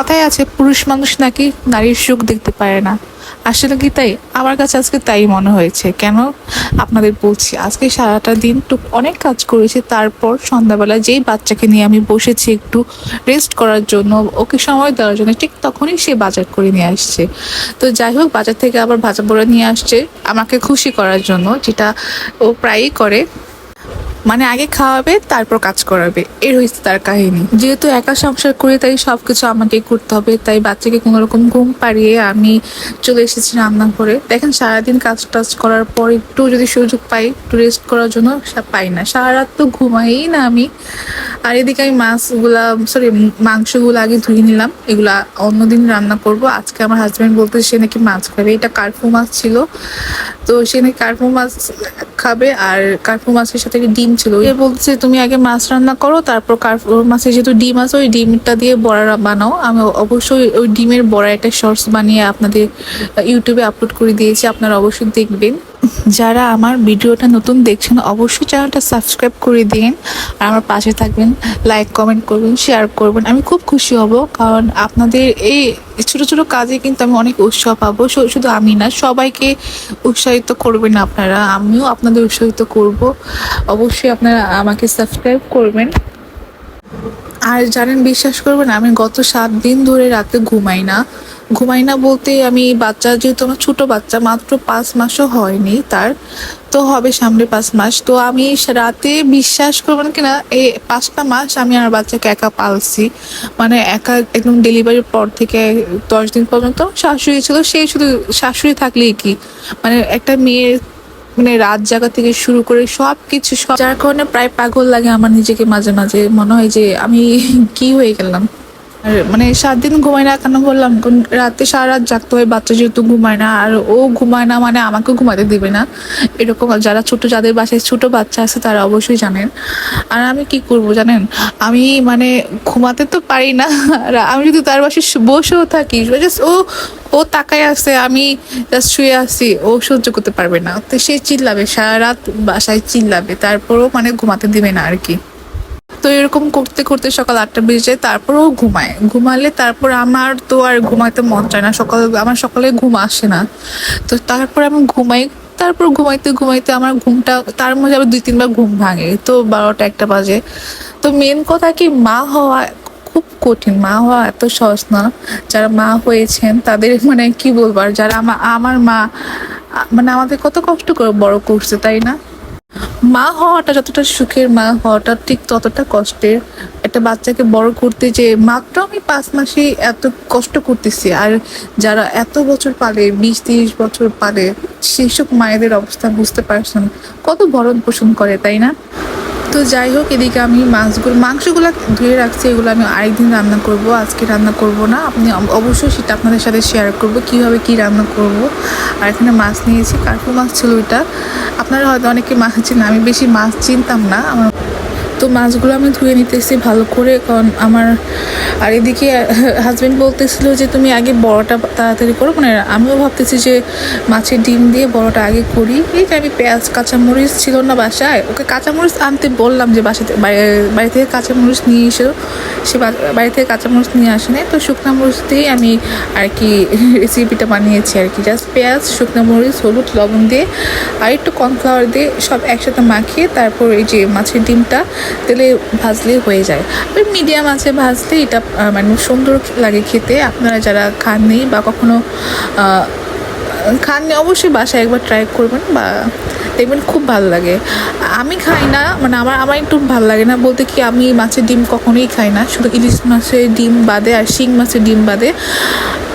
কথাই আছে, পুরুষ মানুষ নাকি নারীর সুখ দেখতে পারে না। আসলে কি তাই? আমার কাছে আজকে তাই মনে হয়েছে। কেন? আপনাদের বলছি, আজকে সারাটা দিন তো অনেক কাজ করেছি, তারপর সন্ধ্যাবেলা যেই বাচ্চাকে নিয়ে আমি বসেছি একটু রেস্ট করার জন্য, ওকে সময় দেওয়ার জন্য, ঠিক তখনই সে বাজার করে নিয়ে আসছে। তো যাই হোক, বাজার থেকে আবার ভাজা পোড়া নিয়ে আসছে, আমাকে খুশি করার জন্য, যেটা ও প্রায়ই করে। মানে আগে খাওয়াবে, তারপর কাজ করাবে। এর হয়েছে তার কাহিনী। যেহেতু একা সংসার করে, তাই সবকিছু আমাকে করতে হবে। তাই বাচ্চাকে কোনো রকম ঘুম পাড়িয়ে আমি চলে এসেছি রান্না করে দেখেন, সারাদিন কাজ টাজ করার পর একটু যদি সুযোগ পাই, একটু রেস্ট করার জন্য পাই না। সারা রাত তো ঘুমাই না আমি। আর এদিকে আমি মাছগুলা সরি মাংসগুলো আগে ধুয়ে নিলাম। এগুলা অন্যদিন রান্না করব। আজকে আমার হাজব্যান্ড বলতে সে নাকি মাছ খাবে। এটা কার্পু মাছ ছিল। তো সে নাকি কার্পু মাছ খাবে আর কার্পু মাছের সাথে ডিম ছিল। এ বলছে, তুমি আগে মাছ রান্না করো, তারপর কার্পু মাছের যেহেতু ডিম আছে, ওই ডিমটা দিয়ে বড়া বানাও। আমি অবশ্যই ওই ডিমের বড়া একটা শর্টস বানিয়ে আপনাদের ইউটিউবে আপলোড করে দিয়েছি। আপনারা অবশ্যই দেখবেন। যারা আমার ভিডিওটা নতুন দেখছেন, অবশ্যই চ্যানেলটা সাবস্ক্রাইব করে দিন। আর আমার পাশে থাকবেন লাইক কমেন্ট করবেন শেয়ার করবেন। আমি খুব খুশি হব, কারণ আপনাদের এই ছোট ছোট কাজে কিন্তু আমি অনেক উৎসাহ পাবো। শুধু আমি না, সবাইকে উৎসাহিত করবেন আপনারা। আমিও আপনাদের উৎসাহিত করব। অবশ্যই আপনারা আমাকে সাবস্ক্রাইব করবেন। আর জানেন, বিশ্বাস করবেন, আমি গত সাত দিন ধরে রাতে ঘুমাই না। ঘুমাই না বলতে আমি বাচ্চা, যেহেতু আমার ছোট বাচ্চা, মাত্র পাঁচ মাসও হয়নি তার, তো হবে সামনে পাঁচ মাস। তো আমি রাতে বিশ্বাস করবেন কিনা, এই পাঁচটা মাস আমি আমার বাচ্চাকে একা পালছি। মানে একা একদম ডেলিভারির পর থেকে দশ দিন পর্যন্ত শাশুড়ি ছিল সেই শুধু শাশুড়ি থাকলেই কি? মানে একটা মেয়ের মানে রাত জাগা থেকে শুরু করে সব কিছু সব যার কারণে প্রায় পাগল লাগে আমার নিজেকে মাঝে মাঝে। মনে হয় যে আমি কি হয়ে গেলাম? আর মানে সাত দিন ঘুমাই না কেন বললাম? রাতে সারা রাত জাগতে হয়, বাচ্চা যেহেতু ঘুমায় না, আর ও ঘুমায় না মানে আমাকেও ঘুমাতে দিবে না। এরকম যারা ছোট, যাদের বাসায় ছোট বাচ্চা আছে তারা অবশ্যই জানেন। আর আমি কি করব জানেন? আমি মানে ঘুমাতে তো পারি না, আর আমি যদি তার বাসায় শু- বসেও থাকি just ও ও তাকায় আছে, আমি জাস্ট শুয়ে আছি, ও সহ্য করতে পারবে না। তো সে চিল্লাবে সারা রাত বাসায় চিল্লাবে, তারপরও মানে ঘুমাতে দিবে না আর কি। তো এরকম করতে করতে সকাল আটটা বেজে যায়, তারপরেও ঘুমায়। ঘুমালে তারপর আমার তো আর ঘুমাইতে মন চায় না। সকাল, আমার সকালে ঘুম আসে না। তো তারপর আমি ঘুমাই, তারপর ঘুমাইতে ঘুমাইতে আমার ঘুমটা, তার মধ্যে আবার দুই, তিনবার ঘুম ভাঙে। তো বারোটা, একটা বাজে। তো মেন কথা কি, মা হওয়া খুব কঠিন। মা হওয়া এত সহজ না। যারা মা হয়েছেন, তাদের মানে কি বলব? আর যারা আমার মা মানে আমাদের কত কষ্ট করে বড় করছে, তাই না? মা হওয়াটা যতটা সুখের, মা হওয়াটা ঠিক ততটা কষ্টের। একটা বাচ্চাকে বড় করতে যে মাত্র আমি পাঁচ মাসে এত কষ্ট করতেছি, আর যারা এত বছর পালে, বিশ, তিরিশ বছর পালে সেই সব মায়েদের অবস্থা বুঝতে পারছেন কত ভরণ পোষণ করে, তাই না? তো যাই হোক, এদিকে আমি মাছগুলো, মাংসগুলো ধুয়ে রাখছি, এগুলো আমি আরেকদিন রান্না করব, আজকে রান্না করব না। আপনি অব- অবশ্যই সেটা আপনাদের সাথে শেয়ার করব, কীভাবে কি রান্না করব। আর এখানে মাছ নিয়েছি। কার্পু মাছ ছিল ওইটা? আপনারা হয়তো অনেকে মাছ চিনেন, আমি বেশি মাছ চিনতাম না। আমার তো মাছগুলো আমি ধুয়ে নিতেছি ভালো করে, কারণ আমার আর এদিকে হাজবেন্ড বলতেছিল যে, তুমি আগে বড়টা তাড়াতাড়ি করো। মানে আমিও ভাবতেছি যে, মাছের ডিম দিয়ে বড়টা আগে করি। এই আমি পেঁয়াজ, কাঁচামরিচ ছিল না বাসায়, ওকে কাঁচামরিচ আনতে বললাম যে বাসাতে বাড়ি- থেকে কাঁচামরিচ নিয়ে এসো। সে বাড়ি থেকে কাঁচামরিচ নিয়ে আসে নাই তো শুকনো মরিচ দিয়েই আমি আর কি রেসিপিটা বানিয়েছি আর কি। জাস্ট পেঁয়াজ, শুকনো মরিচ, হলুদ, লবণ দিয়ে, আর একটু কর্নফ্লাওয়ার দিয়ে সব একসাথে মাখিয়ে, তারপর এই যে মাছের ডিমটা তেলে ভাজলে হয়ে যায়। এবার মিডিয়াম আছে ভাজলে এটা মানে সুন্দর লাগে খেতে। আপনারা যারা খাননি বা কখনো খান খাননি অবশ্যই বাসায় একবার ট্রাই করবেন বা দেখবেন খুব ভালো লাগে। আমি খাই না মানে আমার আমার একটু ভালো লাগে না। বলতে কি, আমি মাছের ডিম কখনোই খাই না। শুধু ইলিশ মাছের ডিম বাদে আর শিং মাছের ডিম বাদে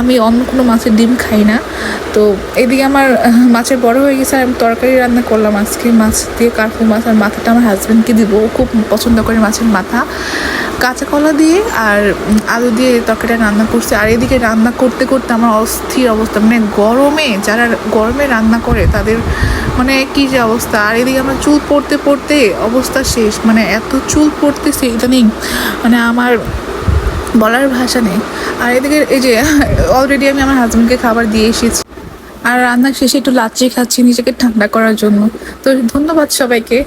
আমি অন্য কোনো মাছের ডিম খাই না। তো এদিকে আমার মাছের বড় হয়ে গেছে আর আমি তরকারি রান্না করলাম আজকে। মাছ দিয়ে কার্পু মাছ আর মাথাটা আমার হাজব্যান্ডকে দিব। খুব পছন্দ করে মাছের মাথা। কাঁচা কলা দিয়ে আর আলু দিয়ে তরকারিটা রান্না করছে। আর এদিকে রান্না করতে করতে আমার অস্থির অবস্থা। মানে গরমে যারা গরমে রান্না করে তাদের মানে কি যে অবস্থা। আর এদিকে আমার চুল পড়তে পড়তে অবস্থা শেষ। মানে এত চুল পড়তেছে ইদানিং। মানে আমার বলার ভাষা নেই। আর এদিকে এই যে অলরেডি আমি আমার হাজব্যান্ডকে খাবার দিয়ে এসেছি। আর রান্না শেষে একটু লাচ্ছি খাচ্ছি নিজেকে ঠান্ডা করার জন্য। তো ধন্যবাদ সবাইকে।